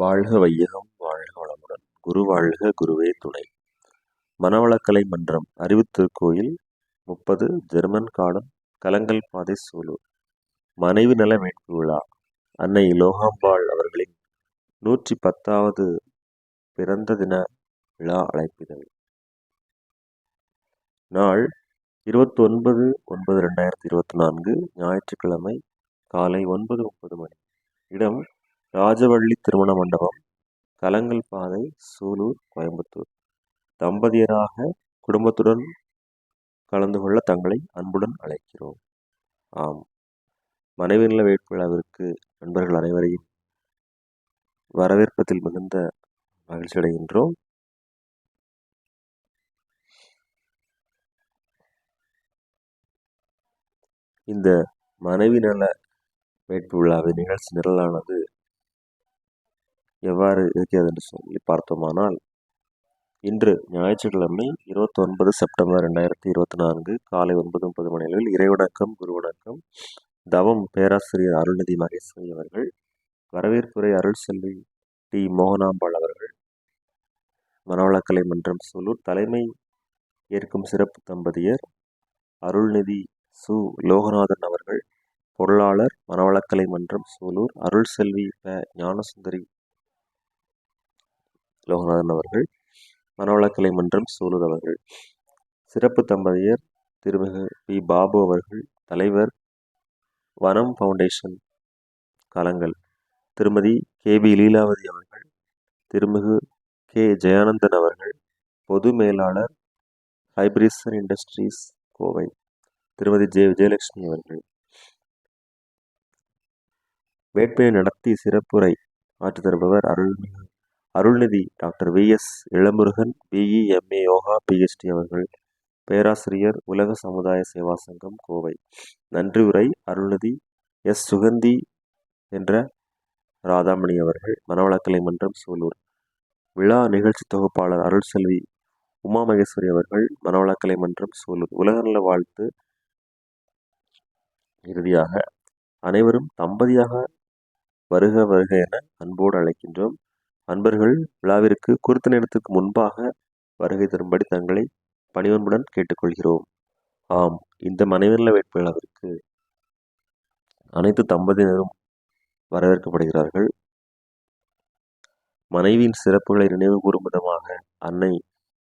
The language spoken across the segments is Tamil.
வாழ்க வையகம் வாழ்க வளமுடன். குரு வாழ்க குருவே துணை. மனவளக்கலை மன்றம் அறிவுத்திருக்கோயில் முப்பது ஜெர்மன் காலம் கலங்கல் பாதை சூலூர் மனைவி நல மீட்பு விழா அன்னை லோகாம்பாள் அவர்களின் நூற்றி பத்தாவது பிறந்த தின விழா அழைப்பிதழ். நாள் இருபத்தொன்பது ஒன்பது ரெண்டாயிரத்தி இருபத்தி நான்கு ஞாயிற்றுக்கிழமை காலை ஒன்பது முப்பது மணி. இடம் ராஜவள்ளி திருமண மண்டபம் கலங்கல் பாதை சூலூர் கோயம்புத்தூர். தம்பதியராக குடும்பத்துடன் கலந்து கொள்ள தங்களை அன்புடன் அழைக்கிறோம். ஆம். மனைவி நல நண்பர்கள் அனைவரையும் வரவேற்பதில் மிகுந்த மகிழ்ச்சி அடைகின்றோம். இந்த மனைவி நல வேட்பு விழாவின் நிகழ்ச்சி நிரலானது எவ்வாறு இருக்கிறது என்று சொல்லி பார்த்தோமானால் இன்று ஞாயிற்றுக்கிழமை இருபத்தொன்பது செப்டம்பர் ரெண்டாயிரத்தி இருபத்தி நான்கு காலை ஒன்பது முப்பது மணி அளவில் இறைவணக்கம் குருவணக்கம் தவம் பேராசிரியர் அருள்நிதி மகேஸ்வரி அவர்கள் வரவேற்புரை அருள் செல்வி டி. மோகனாம்பாள் அவர்கள் மனவளக்கலை மன்றம் சூலூர் தலைமை ஏற்கும் சிறப்பு தம்பதியர் அருள்நிதி சு. லோகநாதன் அவர்கள் பொருளாளர் மனவளக்கலை மன்றம் சூலூர் அருள் செல்வி ப. ஞானசுந்தரி லோகநாதன் அவர்கள் மனவளக்கலை மன்றம் சூலூர் அவர்கள் சிறப்பு தம்பதியர் திருமிகு பி. பாபு அவர்கள் தலைவர் வனம் ஃபவுண்டேஷன் காலங்கள் திருமதி கே. பி. லீலாவதி அவர்கள் திருமிகு கே. ஜெயானந்தன் அவர்கள் பொது மேலாளர் ஹைப்ரிசன் இண்டஸ்ட்ரீஸ் கோவை திருமதி ஜெய விஜயலட்சுமி அவர்கள். வேட்பை நடத்தி சிறப்புரை ஆற்றி தருபவர் அருள்மிகு Arulnithi doctor V S Ilamurugan B E M A yoga PhD அவர்கள் பேராசிரியர் உலக சமுதாய சேவா சங்கம் கோவை. நன்றி உரை அருள்நிதி எஸ் சுகந்தி என்ற ராதாமணி அவர்கள் மனவளக்கலை மன்றம் சூலூர். விழா நிகழ்ச்சி தொகுப்பாளர் அருள் செல்வி உமா மகேஸ்வரி அவர்கள் மனவளக்கலை மன்றம் சூலூர். உலகநல வாழ்த்து இறுதியாக அனைவரும் தம்பதியாக வருக வருக என அன்போடு அழைக்கின்றோம். அன்பர்கள் விழாவிற்கு குறித்த நேரத்துக்கு முன்பாக வருகை தரும்படி தங்களை பணிவன்புடன் கேட்டுக்கொள்கிறோம். ஆம் இந்த மனைவநல வேட்பு விழாவிற்கு அனைத்து தம்பதியினரும் வரவேற்கப்படுகிறார்கள். மனைவியின் சிறப்புகளை நினைவு கூறும் விதமாக அன்னை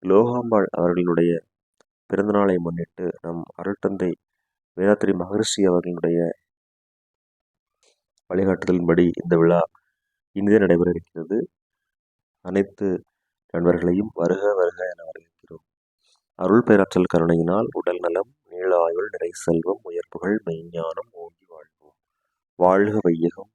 லோகாம்பாள் அவர்களுடைய பிறந்தநாளை முன்னிட்டு நம் அருள்தந்தை வேதாத்திரி மகரிஷி அவர்களுடைய வழிகாட்டுதலின்படி இந்த விழா இனிதே நடைபெற இருக்கிறது. அனைத்து நண்பர்களையும் வருக வருக என வரவேற்கிறோம். அருள் பேராற்றல் கருணையினால் உடல் நலம் நீளாயுள் நிறை செல்வம் உயர்ப்புகள் மெய்ஞானம் ஓங்கி வாழ்வோம். வாழ்க வையகம்.